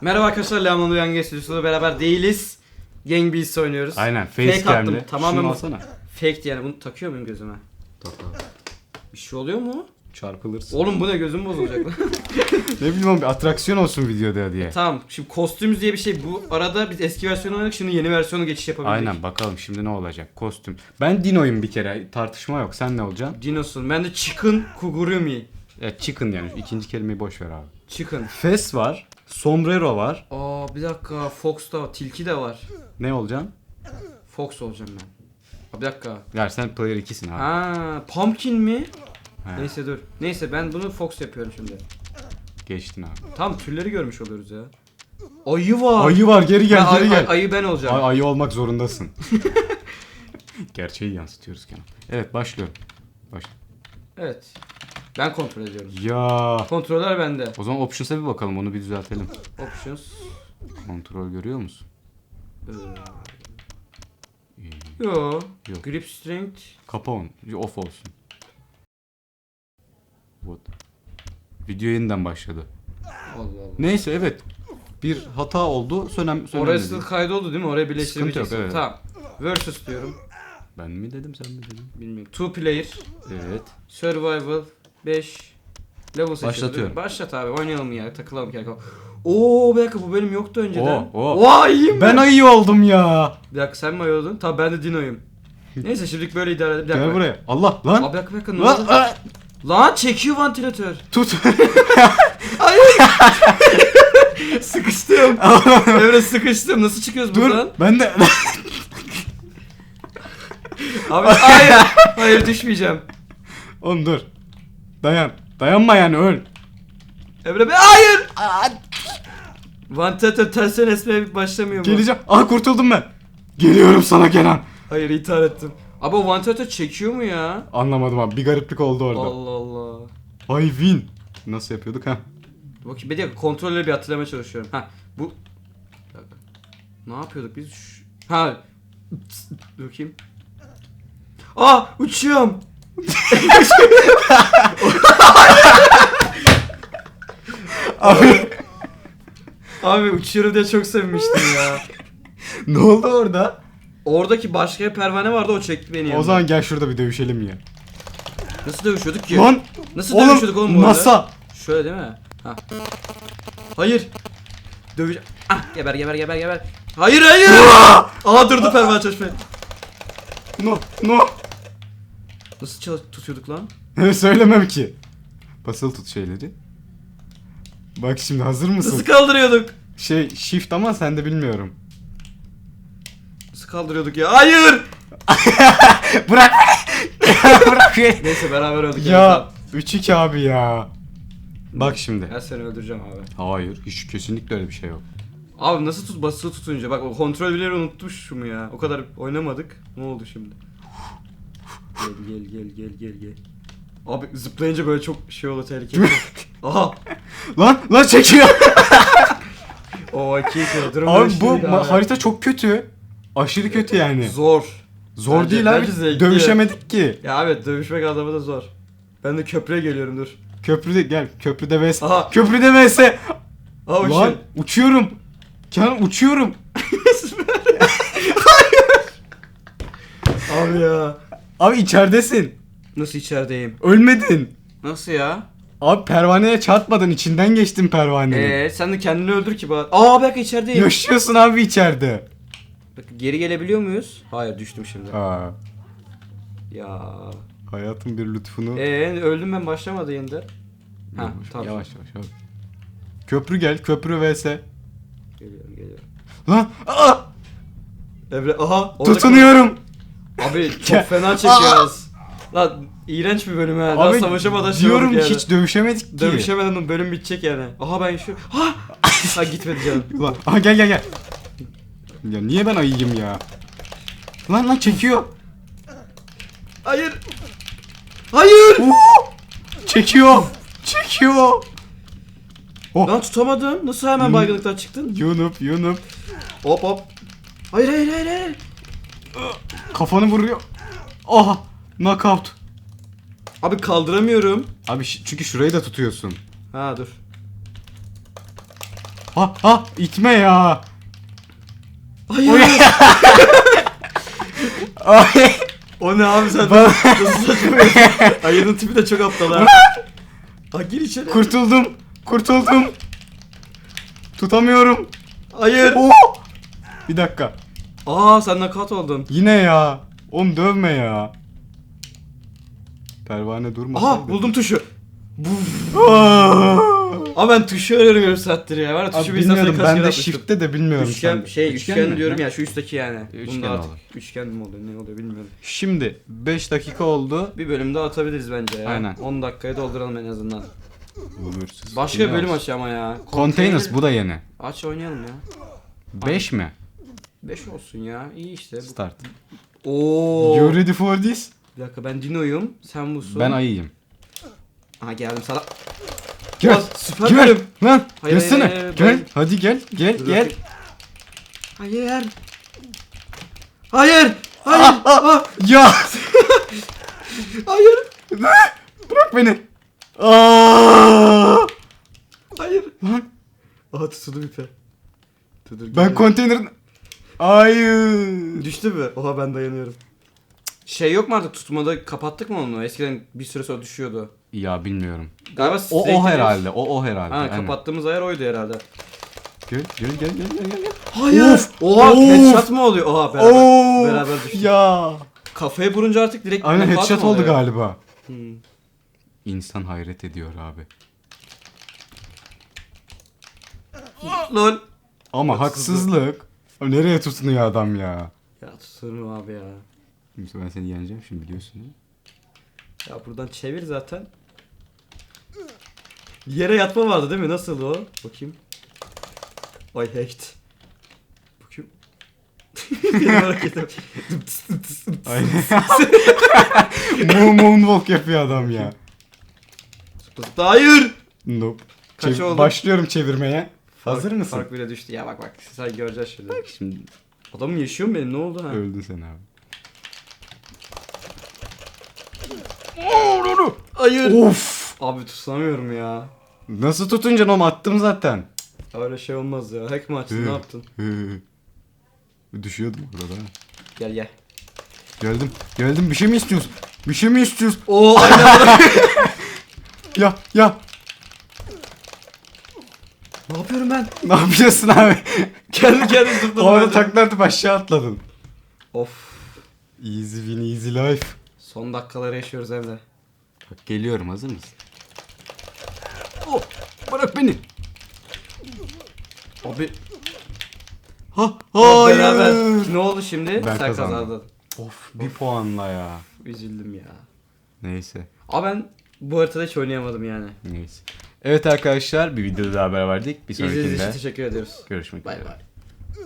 Merhaba arkadaşlar Leon'la Uyan Genç Stüdyosu'yla beraber değiliz. Gang Beasts oynuyoruz. Aynen Fake facecam'le. attım, tamamen Şunu bu- alsana. Fake yani bunu takıyor muyum gözüme? Bir şey oluyor mu? Çarpılırsın. Oğlum bu ne gözüm bozulacak lan. ne bileyim oğlum bir atraksiyon olsun videoda diye. tamam şimdi kostümüz diye bir şey bu arada biz eski versiyonu oynadık şimdi yeni versiyonu geçiş yapabildik. Aynen bakalım şimdi ne olacak kostüm. Ben Dino'yum bir kere tartışma yok sen ne olacaksın? Dinosun. Ben de Chicken Kugurumi. Ya chicken yani ikinci kelimeyi boş ver abi. Chicken. Fes var. Sombrero var. Aa bir dakika Fox da var. Tilki de var. Ne olacaksın? Fox olacağım ben. Aa, bir dakika. Ya sen player 2'sin abi. Ha, Pumpkin mi? He, Neyse dur. Neyse ben bunu Fox yapıyorum şimdi. Geçtin abi. Tam türleri görmüş oluyoruz ya. Ayı var. Ayı var geri gel Ben geri ay- gel. ay- ayı ben olacağım. Ay, ayı olmak zorundasın. Gerçeği yansıtıyoruz Kenan. Evet başlıyorum. Başla. Evet. Ben kontrol ediyorum. Ya. Kontroller bende. O zaman options'a bir bakalım onu bir düzeltelim. Options. Kontrol görüyor musun? Ee, Yo. Yok. Grip strength. Kapa on. Off olsun. What? Video yeniden başladı. Allah Allah. Neyse evet. Bir hata oldu. Sönem, sönem Orası kaydoldu değil mi? Oraya birleştirebileceksin. Sıkıntı yok, evet. Tamam. Versus diyorum. Ben mi dedim sen mi dedin? Bilmiyorum. Two player. Evet. Survival 5 level seçiyorum. Başlatıyorum. Başlat abi oynayalım ya takılalım ya. Oo bir dakika bu benim yoktu önceden. Oo, oo. Vay iyiyim Ben ayı oldum ya. Bir dakika sen mi ayı oldun? Tabii ben de Dino'yum. Neyse şimdilik böyle idare edelim. Bir dakika. Gel buraya. Allah lan. Abi bir dakika bir dakika ne Lan, oldu? aa, Lan çekiyor vantilatör. Tut. sıkıştım. Emre sıkıştım. Nasıl çıkıyoruz Dur. buradan? Ben de. Abi hayır. Hayır düşmeyeceğim. Oğlum dur. Dayan. Dayanma yani öl. Emre be hayır. Vantilatör tersen esmeye başlamıyor mu? Geleceğim. Ah kurtuldum ben. Geliyorum sana Kenan. Hayır intihar ettim. Abi o vantilatör çekiyor mu ya? Anlamadım abi. Bir gariplik oldu orada. Allah Allah. Ay win. Nasıl yapıyorduk ha? Bakayım bir dakika kontrolleri bir hatırlamaya çalışıyorum. Ha bu... Ne yapıyorduk biz? Şu- Ha. Bakayım. Aa uçuyorum. Abi Abi uçuyorum diye çok sevinmiştim ya. ne oldu orada? Oradaki başka bir pervane vardı o çekti beni O yanına. zaman gel şurada bir dövüşelim ya. Nasıl dövüşüyorduk ki? Lan Nasıl oğlum, dövüşüyorduk oğlum bu arada? NASA. Şöyle değil mi? Ha. Hayır. Dövüş... Ah geber geber geber geber. Hayır hayır. Aa durdu pervane çalışmaya. No no. Nasıl çal- tutuyorduk lan? Söylemem ki. Basılı tut şeyleri. Bak şimdi hazır mısın? Nasıl kaldırıyorduk? Şey shift ama sen de bilmiyorum. Nasıl kaldırıyorduk ya? Hayır. Bırak. Bırak. Neyse beraber öldük. ya 3-2 abi ya. Bak şimdi. Ben seni öldüreceğim abi. Hayır hiç kesinlikle öyle bir şey yok. Abi nasıl tut basılı tutunca bak o kontrol bile unutmuşum ya. O kadar oynamadık. Ne oldu şimdi? Gel gel gel gel gel. Abi zıplayınca böyle çok şey oluyor tehlikeli. Aha. Lan lan çekiyor. O iki iki durum abi bu ma- harita çok kötü. Aşırı kötü yani. Zor. Zor Bence- değil abi. bence zevkli. Dövüşemedik ki. Ya evet dövüşmek adamı da zor. Ben de köprüye geliyorum dur. Köprüde gel köprüde vs. Aha. Köprüde vs. Aa Lan uçuyor. uçuyorum. Kenan uçuyorum. Abi ya. Abi içeridesin. Nasıl içerideyim? Ölmedin. Nasıl ya? Abi pervaneye çarpmadın içinden geçtin pervanenin. Eee sen de kendini öldür ki bari. Aa bak içerideyim. Yaşıyorsun abi içeride. Bak, geri gelebiliyor muyuz? Hayır düştüm şimdi. Aa, Ya. hayatın bir lütfunu. Eee öldüm ben başlamadı yeniden. Ha yavaş, tamam. yavaş yavaş yavaş. Köprü gel köprü vs. Geliyorum geliyorum. Lan aa, Emre aha. orada tutunuyorum. Abi çok fena çekiyoruz. Lan iğrenç bir bölüm. Daha Abi savaşamadan şey diyorum olduk yani. hiç dövüşemedik ki. Dövüşemeden bölüm bitecek yani. Aha ben şu... Ha! ha gitmedi canım. Ulan, aha gel gel gel. Ya niye ben ayıyım ya? Lan lan çekiyor. Hayır. Hayır. Oo! Çekiyor. Çekiyor. Oh. Lan tutamadım. Nasıl hemen baygınlıktan çıktın? Yunup yunup. Hop hop. Hayır hayır hayır hayır. Kafanı vuruyor. Aha. Knockout. Abi kaldıramıyorum. Abi çünkü şurayı da tutuyorsun. Ha dur. Ha ha itme ya. Hayır. Ay. o ne abi sen? Bana- Nasıl saçmalıyorsun? Ayının tipi de çok aptal ha. Ha gir içeri. Kurtuldum. Kurtuldum. Tutamıyorum. Hayır. Oh. Bir dakika. Aa sen nakat oldun. Yine ya. Oğlum dövme ya. Pervane durma. Aha buldum tuşu. Aa. Ama ben tuşu öğreniyorum saattir ya. Var ya tuşu Abi bir bilmiyorum kaç ben kere de atmıştım. shift'te de bilmiyorum. Üçgen sen. şey üçgen, mi? diyorum ya şu üstteki yani. Üçgen Bunda at- olur. Üçgen mi oluyor ne oluyor bilmiyorum. Şimdi 5 dakika oldu. Bir bölüm daha atabiliriz bence ya. Aynen. 10 dakikaya dolduralım en azından. Başka bir bölüm aç ama ya. Containers bu da yeni. Aç oynayalım ya. 5 mi? 5 olsun ya. İyi işte. Start. Oo. You ready for this? Bir dakika ben Dino'yum. Sen busun. Ben ayıyım. Aha geldim sana. Gel. Ulan süper Gel. bölüm. Lan Hayır, gelsene. hayır, hayır, gel. ben- Hadi gel. Gel Dur gel. bakayım. Hayır. Hayır. Hayır. Ah, Ya. hayır. Bırak beni. Aa! Hayır. Lan Aha tutuldu bir pe. Dur, dur, ben geliyorum. konteynerin... Hayır. Düştü mü? Oha ben dayanıyorum. Şey yok mu artık tutmada kapattık mı onu? Eskiden bir süre sonra düşüyordu. Ya bilmiyorum. Galiba O o herhalde. O o herhalde. Ha aynen. kapattığımız ayar oydu herhalde. Gel gel gel gel gel gel. Hayır. Of, Oha of. headshot mı oluyor? Oha beraber. Oo! beraber düştük. Ya. Kafaya vurunca artık direkt Aynen knockout headshot oldu oluyor? galiba. Hmm. İnsan hayret ediyor abi. Lol. Ama haksızlık. Nereye tutunuyor adam ya? Ya tuturum abi ya. Yoksa ben seni yeneceğim şimdi biliyorsun değil mi? Ya buradan çevir zaten. Yere yatma vardı değil mi? Nasıl o? Bakayım. Ay hacked. Bakayım. Benim hareketim. Aynen. Moon moonwalk yapıyor adam ya. Hayır. Nope. Kaç Çev- oldu? Başlıyorum çevirmeye. Hazır Fark- mısın? Fark bile düştü. Ya bak bak sen göreceksin şimdi. Şimdi Adamım yaşıyor mu benim? Ne oldu ha? öldün sen abi. Hayır. Of! Abi tutamıyorum ya. Nasıl tutunca onu attım zaten. Öyle şey olmaz ya. Hack mi açtın? Ne yaptın? Düşüyordum burada. ha. Gel gel. Geldim. Geldim. Bir şey mi istiyorsun? Bir şey mi istiyorsun? Oo aynen. Ya ya. Ne yapıyorum ben? Ne yapıyorsun abi? Kendi kendime zıpladım. Orada öldüm. takla atıp aşağı atladın. Of. Easy win easy life. Son dakikaları yaşıyoruz evde. Bak geliyorum hazır mısın? Oh, bırak beni. Abi Ha, hayır. beraber. Ne oldu şimdi? Ben Sen kazandım. kazandın. Of bir puanla ya. Üzüldüm ya. Neyse. Ama ben bu haritada hiç oynayamadım yani. Neyse. Evet arkadaşlar bir videoda daha beraberdik. Bir İzlediğiniz için sonrakinde teşekkür ediyoruz. görüşmek Bay üzere. bay.